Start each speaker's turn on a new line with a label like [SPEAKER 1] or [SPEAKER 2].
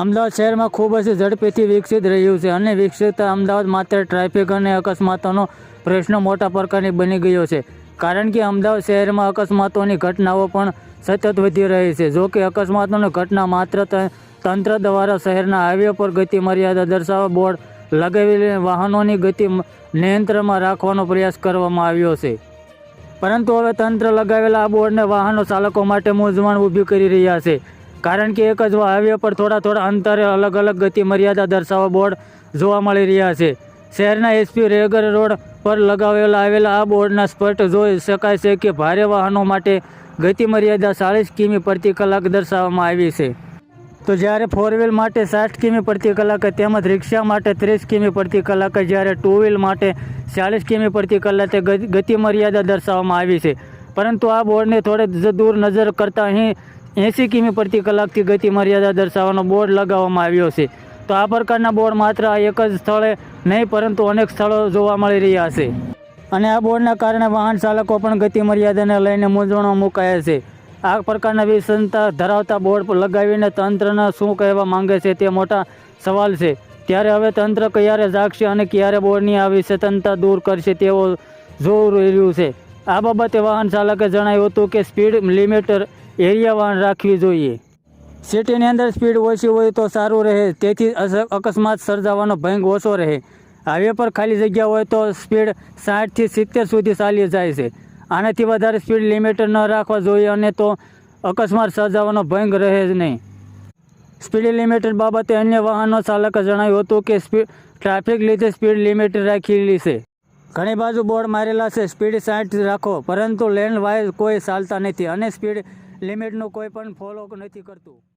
[SPEAKER 1] અમદાવાદ શહેરમાં ખૂબ જ ઝડપેથી વિકસિત રહ્યું છે અને વિકસિત અમદાવાદ માત્ર ટ્રાફિક અને અકસ્માતોનો પ્રશ્ન મોટા પ્રકારની બની ગયો છે. કારણ કે અમદાવાદ શહેરમાં અકસ્માતોની ઘટનાઓ પણ સતત વધી રહી છે. જો કે અકસ્માતોની ઘટના માત્ર તંત્ર દ્વારા શહેરના હાઈવે પર ગતિ મર્યાદા દર્શાવવા બોર્ડ લગાવેલી વાહનોની ગતિ નિયંત્રણમાં રાખવાનો પ્રયાસ કરવામાં આવ્યો છે. પરંતુ હવે તંત્ર લગાવેલા આ બોર્ડને વાહનો ચાલકો માટે મૂંઝવણ ઊભી કરી રહ્યા છે. કારણ કે એક જ હાઈવે પર થોડા થોડા અંતરે અલગ અલગ ગતિ મર્યાદા દર્શાવવા બોર્ડ જોવા મળી રહ્યા છે. શહેરના એસપી રેગર રોડ પર લગાવેલા આવેલા આ બોર્ડના સ્પષ્ટ જોઈ શકાય છે કે ભારે વાહનો માટે ગતિ મર્યાદા ચાલીસ કિમી પ્રતિ કલાક દર્શાવવામાં આવી છે. તો જ્યારે ફોર વ્હીલ માટે સાઠ કિમી પ્રતિ કલાકે તેમજ રિક્ષા માટે ત્રીસ કિમી પ્રતિ કલાકે જ્યારે ટુ વ્હીલ માટે ચાલીસ કિમી પ્રતિ કલાકે ગતિ મર્યાદા દર્શાવવામાં આવી છે. પરંતુ આ બોર્ડને થોડે દૂર નજર કરતાં અહીં એંસી કિમી પ્રતિ કલાકથી ગતિ મર્યાદા દર્શાવવાનો બોર્ડ લગાવવામાં આવ્યો છે. તો આ પ્રકારના બોર્ડ માત્ર એક જ સ્થળે નહીં, પરંતુ અનેક સ્થળો જોવા મળી રહ્યા છે. અને આ બોર્ડના કારણે વાહન ચાલકો પણ ગતિ મર્યાદાને લઈને મૂંઝવણમાં મુકાયા છે. આ પ્રકારના વિસંતા ધરાવતા બોર્ડ પર લગાવીને તંત્રના શું કહેવા માંગે છે તે મોટા સવાલ છે. ત્યારે હવે તંત્ર ક્યારે જાગશે અને ક્યારે બોર્ડની આ વિસંતતા દૂર કરશે તેવો જોવું રહ્યું છે. આ બાબતે વાહન ચાલકે જણાવ્યું હતું કે સ્પીડ લિમિટર એરિયા વાહન રાખવી જોઈએ. સિટીની અંદર સ્પીડ ઓછી હોય તો સારું રહે, તેથી અકસ્માત સર્જાવાનો ભંગ ઓછો રહે. હાઈવે પર ખાલી જગ્યા હોય તો સ્પીડ સાઠથી સિત્તેર સુધી ચાલી જાય છે. આનાથી વધારે સ્પીડ લિમિટ ન રાખવા જોઈએ અને તો અકસ્માત સર્જાવાનો ભંગ રહે જ નહીં. સ્પીડ લિમિટ બાબતે અન્ય વાહનો ચાલકે જણાવ્યું હતું કે સ્પીડ ટ્રાફિક લીધે સ્પીડ લિમિટ રાખેલી છે. ઘણી બાજુ બોર્ડ મારેલા છે, સ્પીડ સાઠ રાખો, પરંતુ લેન વાઇઝ કોઈ ચાલતા નથી અને સ્પીડ લિમિટનું કોઈ પણ ફોલો નથી કરતું.